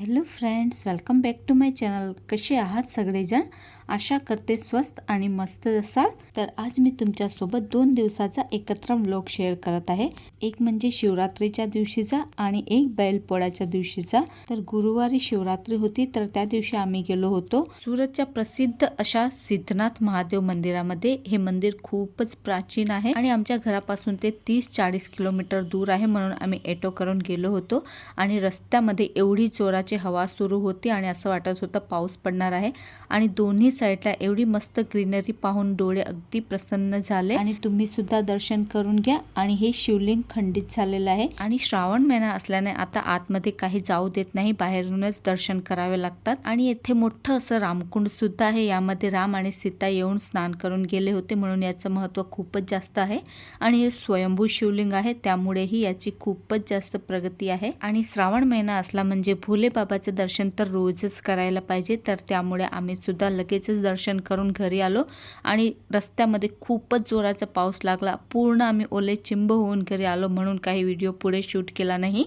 Hello friends welcome back to my channel कसे आहात सगळेजण? आशा करते स्वस्त आणि मस्त असाल. तर आज मी तुमच्यासोबत दोन दिवसाचा एकत्र व्लॉग शेअर करत आहे. एक म्हणजे शिवरात्रीच्या दिवशीचा आणि एक बैलपोळ्याच्या दिवशीचा. तर गुरुवारी शिवरात्री होती तर त्या दिवशी आम्ही गेलो होतो. सुरतच्या प्रसिद्ध अशा सिद्धनाथ महादेव मंदिरामध्ये. हे मंदिर खूपच प्राचीन आहे आणि आमच्या घरापासून ते तीस चाळीस किलोमीटर दूर आहे म्हणून आम्ही ऑटो करून गेलो होतो. आणि रस्त्यामध्ये एवढी जोराची हवा सुरू होती आणि असं वाटत होतं पाऊस पडणार आहे. आणि दोन्ही साईडला एवढी मस्त ग्रीनरी पाहून डोळे अगदी प्रसन्न झाले. आणि तुम्ही सुद्धा दर्शन करून घ्या. आणि हे शिवलिंग खंडित झालेलं आहे. आणि श्रावण महिना असल्याने आता आतमध्ये काही जाऊ देत नाही. बाहेरूनच दर्शन करावे लागतात. आणि येथे मोठं असं रामकुंड सुद्धा आहे. यामध्ये राम आणि सीता येऊन स्नान करून गेले होते म्हणून याचं महत्त्व खूपच जास्त आहे. आणि हे स्वयंभू शिवलिंग आहे. त्यामुळेही याची खूपच जास्त प्रगती आहे. आणि श्रावण महिना असला म्हणजे भोले बाबाचं दर्शन तर रोजच करायला पाहिजे तर त्यामुळे आम्ही सुद्धा लगेचच दर्शन करून घरी आलो. आणि रस्त्यामध्ये खूपच जोराचा पाऊस लागला. पूर्ण आम्ही ओले चिंब होऊन घरी आलो म्हणून काही व्हिडिओ पुढे शूट केला नाही.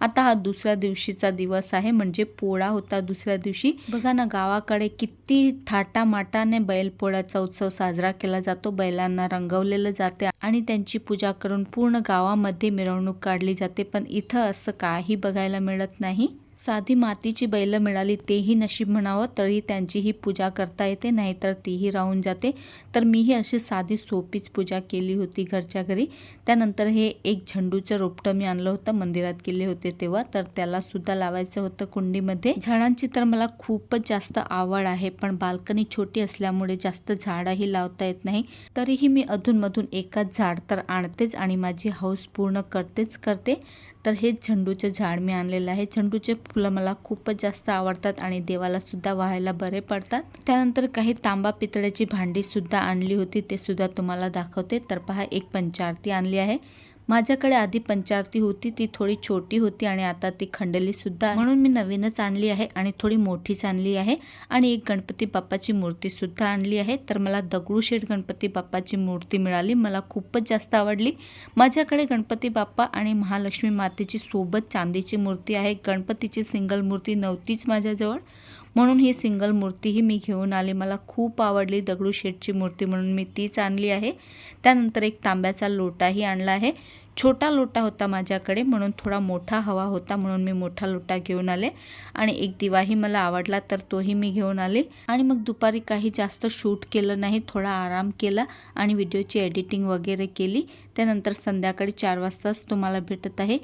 आता हा दुसऱ्या दिवशीचा दिवस आहे म्हणजे पोळा होता दुसऱ्या दिवशी. बघा ना गावाकडे किती थाटामाटाने बैलपोळ्याचा उत्सव साजरा केला जातो. बैलांना रंगवलेलं जाते आणि त्यांची पूजा करून पूर्ण गावामध्ये मिरवणूक काढली जाते. पण इथं असं काही बघायला मिळत नाही. साधी मातीची बैलं मिळाली तेही नशीब म्हणावं तरी त्यांची ही पूजा करता येते नाहीतर तीही राहून जाते. तर मीही अशी साधी सोपीच पूजा केली होती घरच्या घरी. त्यानंतर हे एक झेंडूचं रोपटं मी आणलं होतं मंदिरात गेले होते तेव्हा. तर त्याला सुद्धा लावायचं होतं कुंडीमध्ये. झाडांची तर मला खूपच जास्त आवड आहे पण बाल्कनी छोटी असल्यामुळे जास्त झाडंही लावता येत नाही. तरीही मी अधूनमधून एकाच झाड तर आणतेच आणि माझी हौस पूर्ण करतेच करते. तर हेच झेंडूचे झाड मी आणलेलं आहे. झेंडूचे फुलं मला खूपच जास्त आवडतात आणि देवालासुद्धा व्हायला बरे पडतात. त्यानंतर काही तांबा पितळ्याची भांडीसुद्धा आणली होती ते सुद्धा तुम्हाला दाखवते. तर पहा एक पंचारती आणली आहे. माझ्याकडे आधी पंचारती होती ती थोडी छोटी होती आणि आता ती खंडली सुद्धा. म्हणून मी नवीनच आणली आहे आणि थोडी मोठीच आणली आहे आणि एक गणपती बाप्पाची मूर्ती सुद्धा आणली आहे. तर मला दगडूशेठ गणपती बाप्पाची मूर्ती मिळाली. मला खूपच जास्त आवडली. माझ्याकडे गणपती बाप्पा आणि महालक्ष्मी मातेची सोबत चांदीची मूर्ती आहे. गणपतीची सिंगल मूर्ती नव्हतीच माझ्याजवळ. म्हणून ही सिंगल मूर्तीही मी घेऊन आली. मला खूप आवडली दगडूशेठची मूर्ती म्हणून मी तीच आणली आहे. त्यानंतर एक तांब्याचा लोटाही आणला आहे. छोटा लोटा होता माझ्याकडे म्हणून थोडा मोठा हवा होता म्हणून मी मोठा लोटा घेऊन आले. आणि एक दिवाही मला आवडला तर तोही मी घेऊन आले. आणि मग दुपारी काही जास्त शूट केलं नाही थोडा आराम केला आणि व्हिडिओची एडिटिंग वगैरे केली. त्यानंतर संध्याकाळी चार वाजताच तुम्हाला भेटत आहे.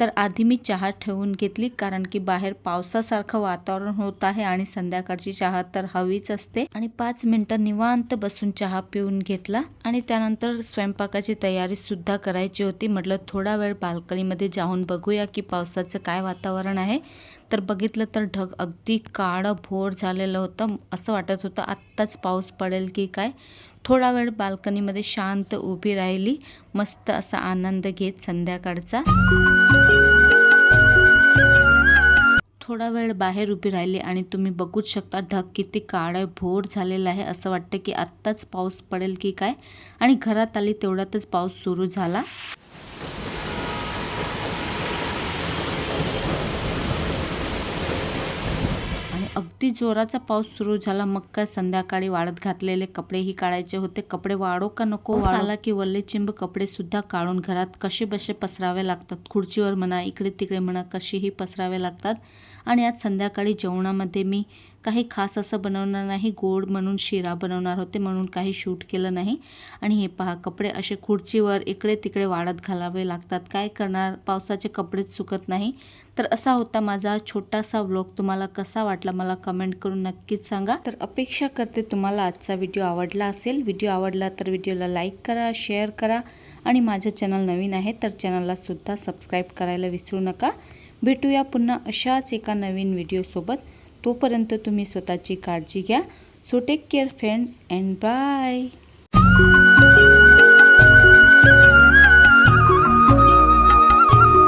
तर आधी मी चहा ठेवून घेतली कारण की बाहेर पावसासारखं वातावरण होत आहे आणि संध्याकाळची चहा तर हवीच असते. आणि पाच मिनिटं निवांत बसून चहा पिऊन घेतला आणि त्यानंतर स्वयंपाकाची तयारी सुद्धा करायची होती. म्हटलं थोडा वेळ बाल्कनीमध्ये जाऊन बघूया की पावसाचं काय वातावरण आहे. तर बघितलं तर ढग अगदी काळं भोर झालेलं होतं. असं वाटत होतं आत्ताच पाऊस पडेल की काय? थोडा वेळ बाल्कनीमध्ये शांत उभी राहिली मस्त असा आनंद घेत संध्याकाळचा. थोडा वेळ बाहेर उभी राहिली आणि तुम्ही बघूच शकता ढग किती काळं भोर झालेलं आहे असं वाटतं की आत्ताच पाऊस पडेल की काय? आणि घरात आली तेवढ्यातच पाऊस सुरू झाला. अगदी जोराचा पाऊस सुरू झाला. मग काय संध्याकाळी वाळत घातलेले कपडेही काढायचे होते. कपडे वाढो का नको आला की वल्ले चिंब कपडे सुद्धा काढून घरात कसे बसे पसरावे लागतात? खुर्चीवर म्हणा इकडे तिकडे म्हणा कशीही पसरावे लागतात. आणि आज संध्याकाळी जेवणामध्ये मी काही खास असं बनवणार नाही गोड म्हणून शिरा बनवणार होते म्हणून काही शूट केलं नाही. आणि हे पहा कपडे असे खुर्चीवर इकडे तिकडे वाढत घालावे लागतात. काय करणार? पावसाचे कपडेच सुकत नाही. तर असा होता माझा छोटासा व्लॉग. तुम्हाला कसा वाटला मला कमेंट करून नक्कीच सांगा. तर अपेक्षा करते तुम्हाला आजचा व्हिडिओ आवडला असेल. व्हिडिओ आवडला तर व्हिडिओला लाईक करा शेअर करा. आणि माझं चॅनल नवीन आहे तर चॅनललासुद्धा सबस्क्राईब करायला विसरू नका. भेटूया पुन्हा अशाच एका नवीन व्हिडिओसोबत. तोपर्यंत तुम्ही स्वतःची काळजी घ्या. So take care friends and bye